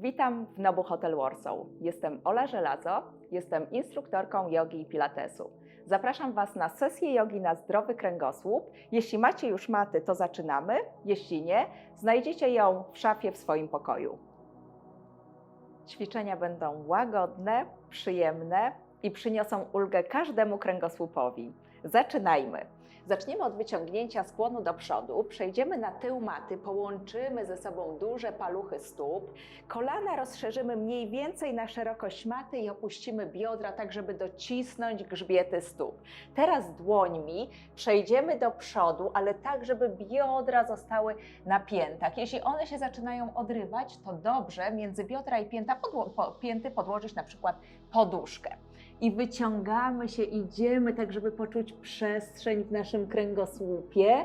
Witam w Nobu Hotel Warsaw. Jestem Ola Żelazo, jestem instruktorką jogi i pilatesu. Zapraszam Was na sesję jogi na zdrowy kręgosłup. Jeśli macie już maty, to zaczynamy. Jeśli nie, znajdziecie ją w szafie w swoim pokoju. Ćwiczenia będą łagodne, przyjemne i przyniosą ulgę każdemu kręgosłupowi. Zaczynajmy. Zaczniemy od wyciągnięcia skłonu do przodu, przejdziemy na tył maty, połączymy ze sobą duże paluchy stóp, kolana rozszerzymy mniej więcej na szerokość maty i opuścimy biodra, tak żeby docisnąć grzbiety stóp. Teraz dłońmi przejdziemy do przodu, ale tak, żeby biodra zostały na piętach. Jeśli one się zaczynają odrywać, to dobrze między biodra i pięta podło- po, pięty podłożyć na przykład poduszkę i wyciągamy się, idziemy tak, żeby poczuć przestrzeń w naszym kręgosłupie.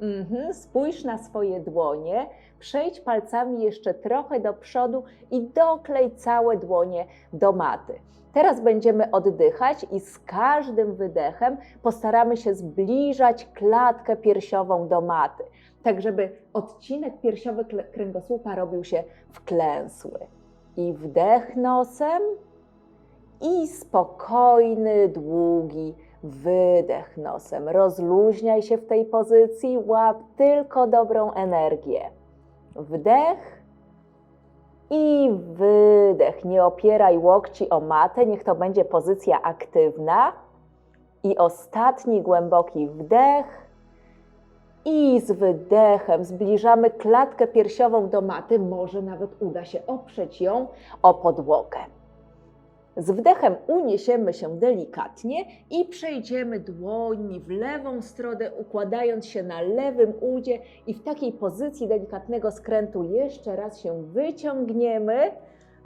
Mhm. Spójrz na swoje dłonie, przejdź palcami jeszcze trochę do przodu i doklej całe dłonie do maty. Teraz będziemy oddychać i z każdym wydechem postaramy się zbliżać klatkę piersiową do maty, tak żeby odcinek piersiowy kręgosłupa robił się wklęsły. I wdech nosem i spokojny, długi wydech nosem. Rozluźniaj się w tej pozycji, łap tylko dobrą energię. Wdech i wydech. Nie opieraj łokci o matę, niech to będzie pozycja aktywna. I ostatni głęboki wdech. I z wydechem zbliżamy klatkę piersiową do maty. Może nawet uda się oprzeć ją o podłogę. Z wdechem uniesiemy się delikatnie i przejdziemy dłońmi w lewą stronę, układając się na lewym udzie i w takiej pozycji delikatnego skrętu jeszcze raz się wyciągniemy.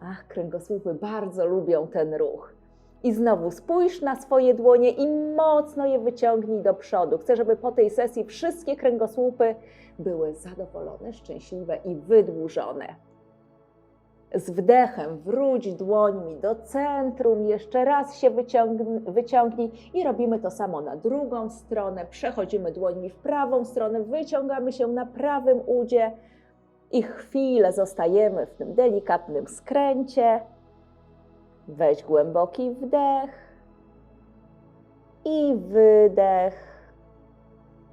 Ach, kręgosłupy bardzo lubią ten ruch. I znowu spójrz na swoje dłonie i mocno je wyciągnij do przodu. Chcę, żeby po tej sesji wszystkie kręgosłupy były zadowolone, szczęśliwe i wydłużone. Z wdechem wróć dłońmi do centrum, jeszcze raz się wyciągnij, i robimy to samo na drugą stronę. Przechodzimy dłońmi w prawą stronę, wyciągamy się na prawym udzie i chwilę zostajemy w tym delikatnym skręcie. Weź głęboki wdech i wydech.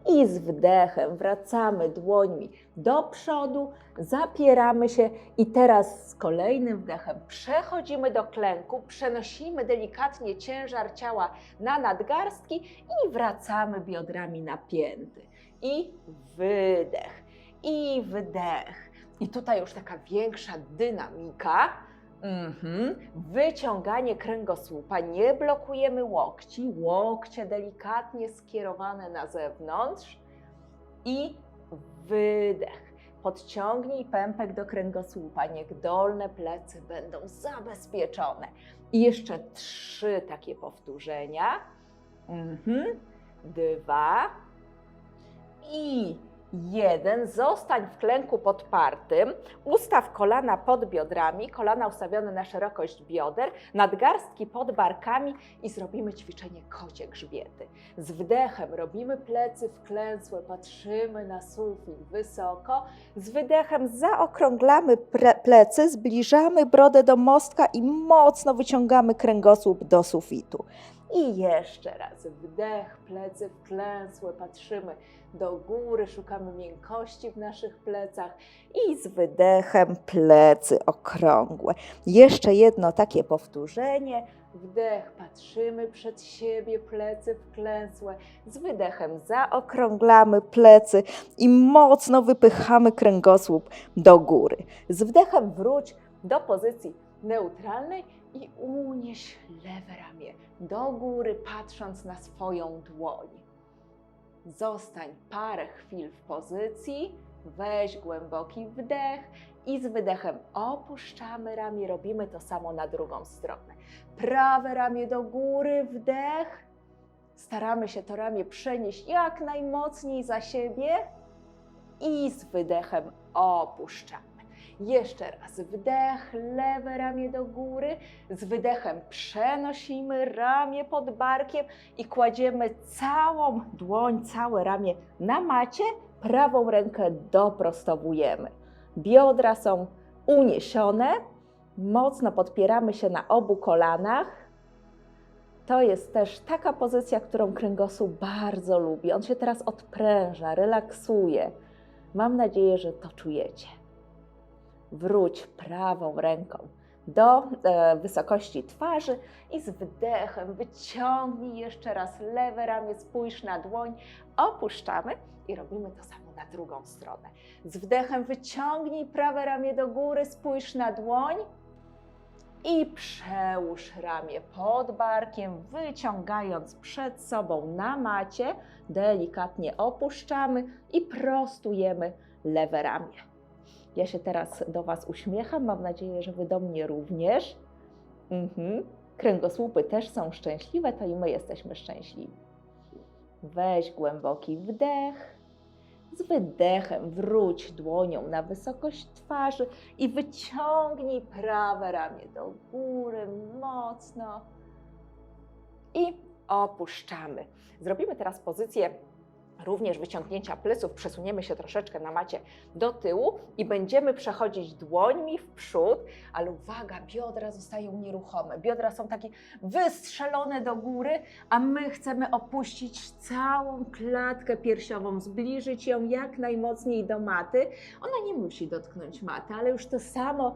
I z wdechem wracamy dłońmi do przodu, zapieramy się i teraz z kolejnym wdechem przechodzimy do klęku, przenosimy delikatnie ciężar ciała na nadgarstki i wracamy biodrami na pięty. I wydech, i wdech. I tutaj już taka większa dynamika. Mhm. Wyciąganie kręgosłupa, nie blokujemy łokci, łokcie delikatnie skierowane na zewnątrz i wydech. Podciągnij pępek do kręgosłupa, niech dolne plecy będą zabezpieczone. I jeszcze trzy takie powtórzenia. Mhm. Dwa i jeden. Zostań w klęku podpartym. Ustaw kolana pod biodrami, kolana ustawione na szerokość bioder, nadgarstki pod barkami i zrobimy ćwiczenie kocie grzbiety. Z wdechem robimy plecy wklęsłe, patrzymy na sufit wysoko. Z wydechem zaokrąglamy plecy, zbliżamy brodę do mostka i mocno wyciągamy kręgosłup do sufitu. I jeszcze raz wdech, plecy wklęsłe, patrzymy do góry, szukamy miękkości w naszych plecach i z wydechem plecy okrągłe. Jeszcze jedno takie powtórzenie. Wdech, patrzymy przed siebie, plecy wklęsłe. Z wydechem zaokrąglamy plecy i mocno wypychamy kręgosłup do góry. Z wdechem wróć do pozycji neutralnej i unieś lewe ramię do góry, patrząc na swoją dłoń. Zostań parę chwil w pozycji, weź głęboki wdech i z wydechem opuszczamy ramię. Robimy to samo na drugą stronę. Prawe ramię do góry, wdech. Staramy się to ramię przenieść jak najmocniej za siebie i z wydechem opuszczamy. Jeszcze raz wdech, lewe ramię do góry. Z wydechem przenosimy ramię pod barkiem i kładziemy całą dłoń, całe ramię na macie. Prawą rękę doprostowujemy. Biodra są uniesione, mocno podpieramy się na obu kolanach. To jest też taka pozycja, którą kręgosłup bardzo lubi. On się teraz odpręża, relaksuje. Mam nadzieję, że to czujecie. Wróć prawą ręką do e, wysokości twarzy i z wdechem wyciągnij jeszcze raz lewe ramię, spójrz na dłoń, opuszczamy i robimy to samo na drugą stronę. Z wdechem wyciągnij prawe ramię do góry, spójrz na dłoń i przełóż ramię pod barkiem, wyciągając przed sobą na macie. Delikatnie opuszczamy i prostujemy lewe ramię. Ja się teraz do Was uśmiecham, mam nadzieję, że Wy do mnie również. Mhm. Kręgosłupy też są szczęśliwe, to i my jesteśmy szczęśliwi. Weź głęboki wdech. Z wydechem wróć dłonią na wysokość twarzy i wyciągnij prawe ramię do góry mocno. I opuszczamy. Zrobimy teraz pozycję również wyciągnięcia pleców. Przesuniemy się troszeczkę na macie do tyłu i będziemy przechodzić dłońmi w przód, ale uwaga, biodra zostają nieruchome. Biodra są takie wystrzelone do góry, a my chcemy opuścić całą klatkę piersiową, zbliżyć ją jak najmocniej do maty. Ona nie musi dotknąć maty, ale już to samo,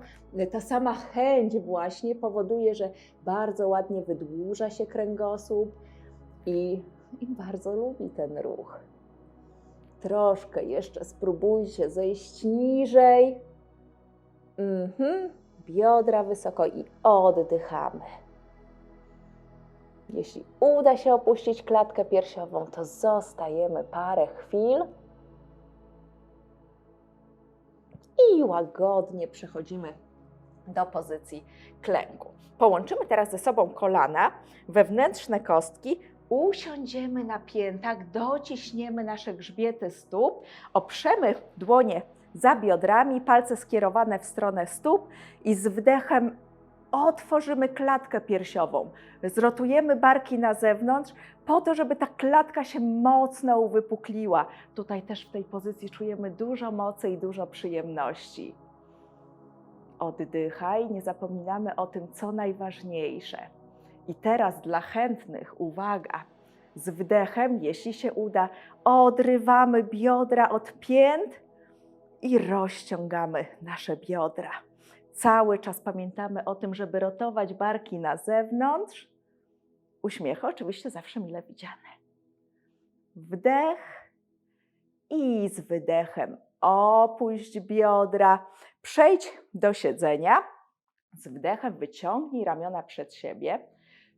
ta sama chęć właśnie powoduje, że bardzo ładnie wydłuża się kręgosłup i, i bardzo lubi ten ruch. Troszkę jeszcze spróbujcie zejść niżej. Mhm. Biodra wysoko i oddychamy. Jeśli uda się opuścić klatkę piersiową, to zostajemy parę chwil i łagodnie przechodzimy do pozycji klęku. Połączymy teraz ze sobą kolana, wewnętrzne kostki, usiądziemy na piętach, dociśniemy nasze grzbiety stóp, oprzemy dłonie za biodrami, palce skierowane w stronę stóp i z wdechem otworzymy klatkę piersiową. Zrotujemy barki na zewnątrz po to, żeby ta klatka się mocno uwypukliła. Tutaj też w tej pozycji czujemy dużo mocy i dużo przyjemności. Oddychaj, nie zapominamy o tym, co najważniejsze. I teraz dla chętnych, uwaga, z wdechem, jeśli się uda, odrywamy biodra od pięt i rozciągamy nasze biodra. Cały czas pamiętamy o tym, żeby rotować barki na zewnątrz. Uśmiechy oczywiście zawsze mile widziane. Wdech i z wydechem opuść biodra. Przejdź do siedzenia. Z wdechem wyciągnij ramiona przed siebie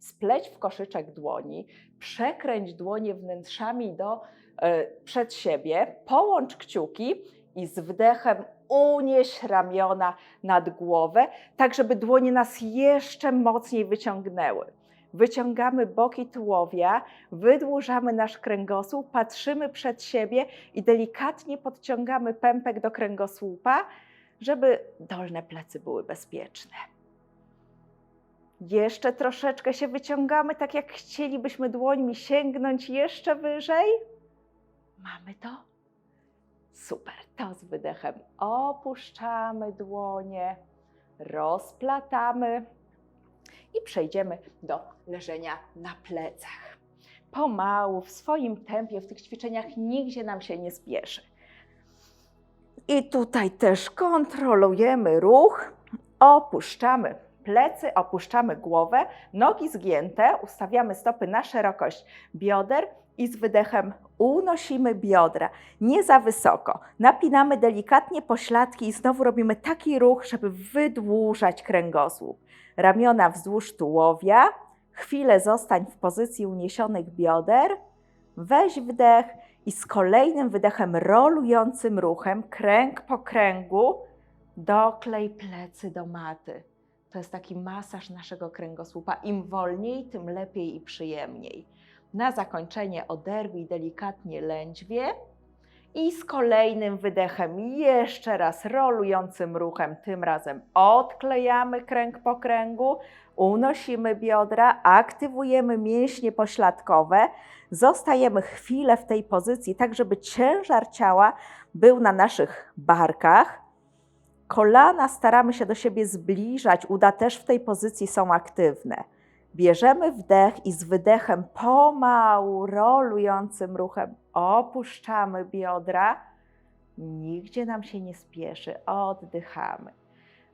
spleć w koszyczek dłoni, przekręć dłonie wnętrzami do, e, przed siebie, połącz kciuki i z wdechem unieś ramiona nad głowę, tak żeby dłonie nas jeszcze mocniej wyciągnęły. Wyciągamy boki tułowia, wydłużamy nasz kręgosłup, patrzymy przed siebie i delikatnie podciągamy pępek do kręgosłupa, żeby dolne plecy były bezpieczne. Jeszcze troszeczkę się wyciągamy, tak jak chcielibyśmy dłońmi sięgnąć jeszcze wyżej. Mamy to? Super. To z wydechem opuszczamy dłonie, rozplatamy i przejdziemy do leżenia na plecach. Pomału, w swoim tempie, w tych ćwiczeniach nigdzie nam się nie spieszy. I tutaj też kontrolujemy ruch, opuszczamy plecy, opuszczamy głowę, nogi zgięte, ustawiamy stopy na szerokość bioder i z wydechem unosimy biodra, nie za wysoko. Napinamy delikatnie pośladki i znowu robimy taki ruch, żeby wydłużać kręgosłup. Ramiona wzdłuż tułowia, chwilę zostań w pozycji uniesionych bioder, weź wdech i z kolejnym wydechem rolującym ruchem, kręg po kręgu, doklej plecy do maty. To jest taki masaż naszego kręgosłupa. Im wolniej, tym lepiej i przyjemniej. Na zakończenie oderwij delikatnie lędźwie i z kolejnym wydechem jeszcze raz rolującym ruchem, tym razem odklejamy kręg po kręgu, unosimy biodra, aktywujemy mięśnie pośladkowe, zostajemy chwilę w tej pozycji, tak żeby ciężar ciała był na naszych barkach Kolana staramy się do siebie zbliżać, uda też w tej pozycji są aktywne. Bierzemy wdech i z wydechem pomału, rolującym ruchem opuszczamy biodra. Nigdzie nam się nie spieszy, oddychamy.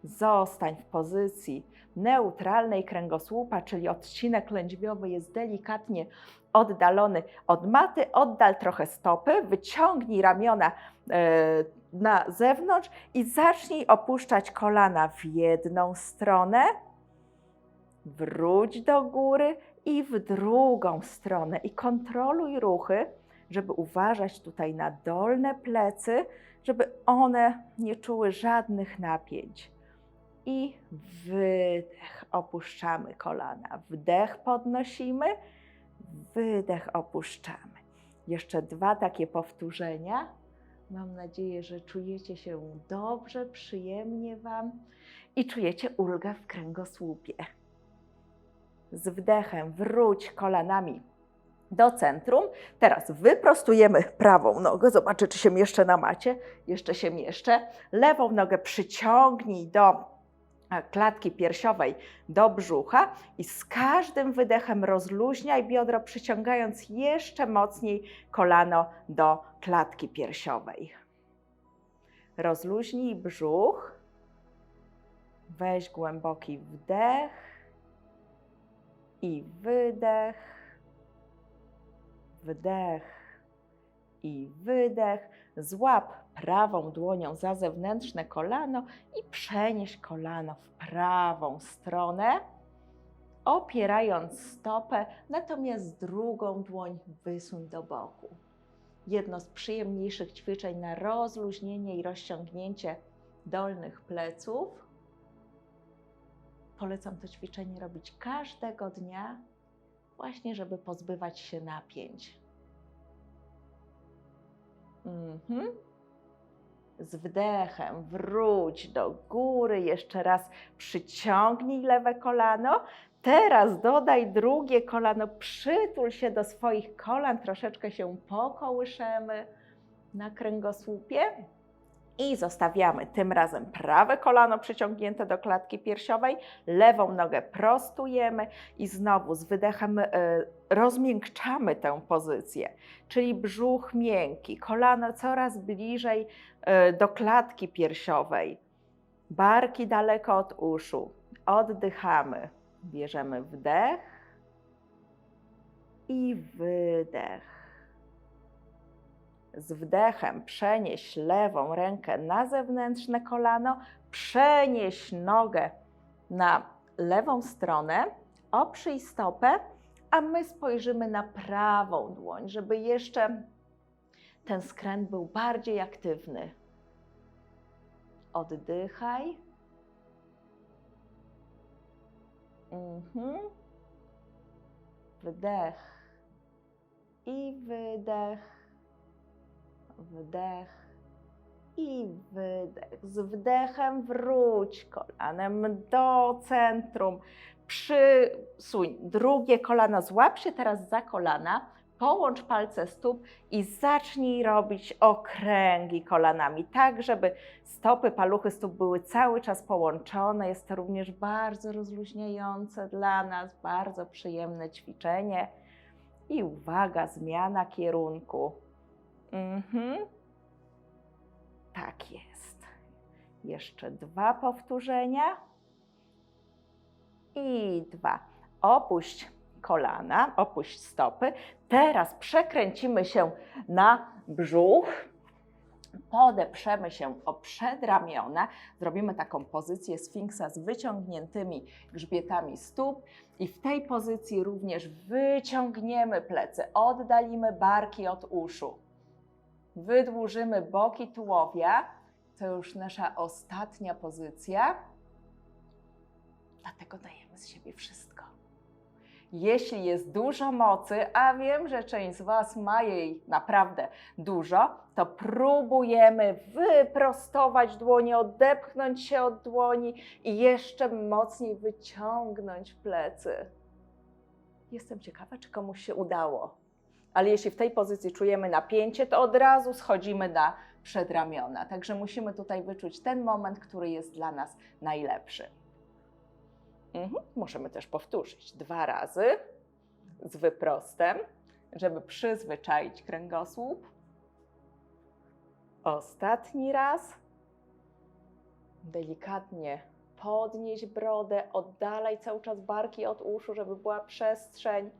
Zostań w pozycji neutralnej kręgosłupa, czyli odcinek lędźwiowy jest delikatnie oddalony od maty. Oddal trochę stopy, wyciągnij ramiona e, na zewnątrz i zacznij opuszczać kolana w jedną stronę. Wróć do góry i w drugą stronę i kontroluj ruchy, żeby uważać tutaj na dolne plecy, żeby one nie czuły żadnych napięć. I wydech, opuszczamy kolana. Wdech podnosimy, wydech opuszczamy. Jeszcze dwa takie powtórzenia. Mam nadzieję, że czujecie się dobrze, przyjemnie Wam i czujecie ulgę w kręgosłupie. Z wdechem wróć kolanami do centrum. Teraz wyprostujemy prawą nogę. Zobaczę, czy się mieszczę na macie. Jeszcze się mieszczę. Lewą nogę przyciągnij do klatki piersiowej, do brzucha i z każdym wydechem rozluźniaj biodro, przyciągając jeszcze mocniej kolano do klatki piersiowej. Rozluźnij brzuch. Weź głęboki wdech i wydech wdech i wydech. Złap prawą dłonią za zewnętrzne kolano i przenieś kolano w prawą stronę, opierając stopę, natomiast drugą dłoń wysuń do boku. Jedno z przyjemniejszych ćwiczeń na rozluźnienie i rozciągnięcie dolnych pleców. Polecam to ćwiczenie robić każdego dnia, właśnie żeby pozbywać się napięć. Mhm. Z wdechem wróć do góry, jeszcze raz przyciągnij lewe kolano. Teraz dodaj drugie kolano, przytul się do swoich kolan, troszeczkę się pokołyszemy na kręgosłupie. I zostawiamy tym razem prawe kolano przyciągnięte do klatki piersiowej, lewą nogę prostujemy i znowu z wydechem y, rozmiękczamy tę pozycję, czyli brzuch miękki, kolano coraz bliżej y, do klatki piersiowej, barki daleko od uszu. Oddychamy, bierzemy wdech i wydech. Z wdechem przenieś lewą rękę na zewnętrzne kolano, przenieś nogę na lewą stronę, oprzyj stopę, a my spojrzymy na prawą dłoń, żeby jeszcze ten skręt był bardziej aktywny. Oddychaj. Mhm. Wdech i wydech wdech i wydech. Z wdechem wróć kolanem do centrum. Przysuń drugie kolano, złap się teraz za kolana, połącz palce stóp i zacznij robić okręgi kolanami, tak żeby stopy, paluchy stóp były cały czas połączone. Jest to również bardzo rozluźniające dla nas, bardzo przyjemne ćwiczenie. I uwaga, zmiana kierunku. Mhm. Tak jest. Jeszcze dwa powtórzenia. I dwa. Opuść kolana, opuść stopy. Teraz przekręcimy się na brzuch. Podeprzemy się o przedramiona. Zrobimy taką pozycję sfinksa z wyciągniętymi grzbietami stóp. I w tej pozycji również wyciągniemy plecy, oddalimy barki od uszu wydłużymy boki tułowia. To już nasza ostatnia pozycja. Dlatego dajemy z siebie wszystko. Jeśli jest dużo mocy, a wiem, że część z Was ma jej naprawdę dużo, to próbujemy wyprostować dłonie, odepchnąć się od dłoni i jeszcze mocniej wyciągnąć plecy. Jestem ciekawa, czy komuś się udało ale jeśli w tej pozycji czujemy napięcie, to od razu schodzimy na przedramiona. Także musimy tutaj wyczuć ten moment, który jest dla nas najlepszy. Mhm. Możemy też powtórzyć dwa razy z wyprostem, żeby przyzwyczaić kręgosłup. Ostatni raz. Delikatnie podnieść brodę, oddalaj cały czas barki od uszu, żeby była przestrzeń.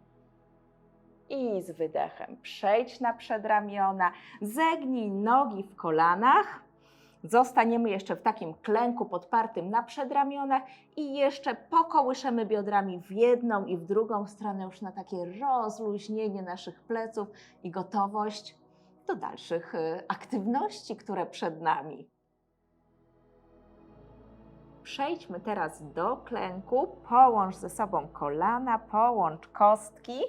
I z wydechem przejdź na przedramiona, zegnij nogi w kolanach. Zostaniemy jeszcze w takim klęku podpartym na przedramionach i jeszcze pokołyszemy biodrami w jedną i w drugą stronę już na takie rozluźnienie naszych pleców i gotowość do dalszych y, aktywności, które przed nami. Przejdźmy teraz do klęku. Połącz ze sobą kolana, połącz kostki.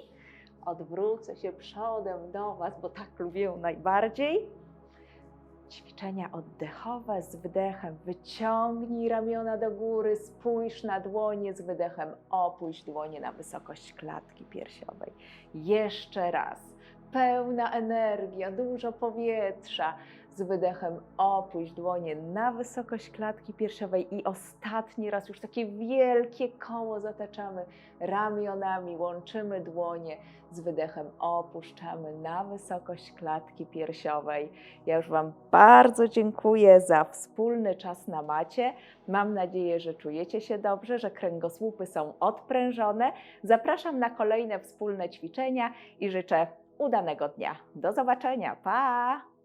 Odwrócę się przodem do Was, bo tak lubię najbardziej. Ćwiczenia oddechowe z wydechem. Wyciągnij ramiona do góry, spójrz na dłonie z wydechem, opuść dłonie na wysokość klatki piersiowej. Jeszcze raz. Pełna energia, dużo powietrza. Z wydechem opuść dłonie na wysokość klatki piersiowej i ostatni raz już takie wielkie koło zataczamy ramionami, łączymy dłonie. Z wydechem opuszczamy na wysokość klatki piersiowej. Ja już Wam bardzo dziękuję za wspólny czas na macie. Mam nadzieję, że czujecie się dobrze, że kręgosłupy są odprężone. Zapraszam na kolejne wspólne ćwiczenia i życzę udanego dnia. Do zobaczenia. Pa!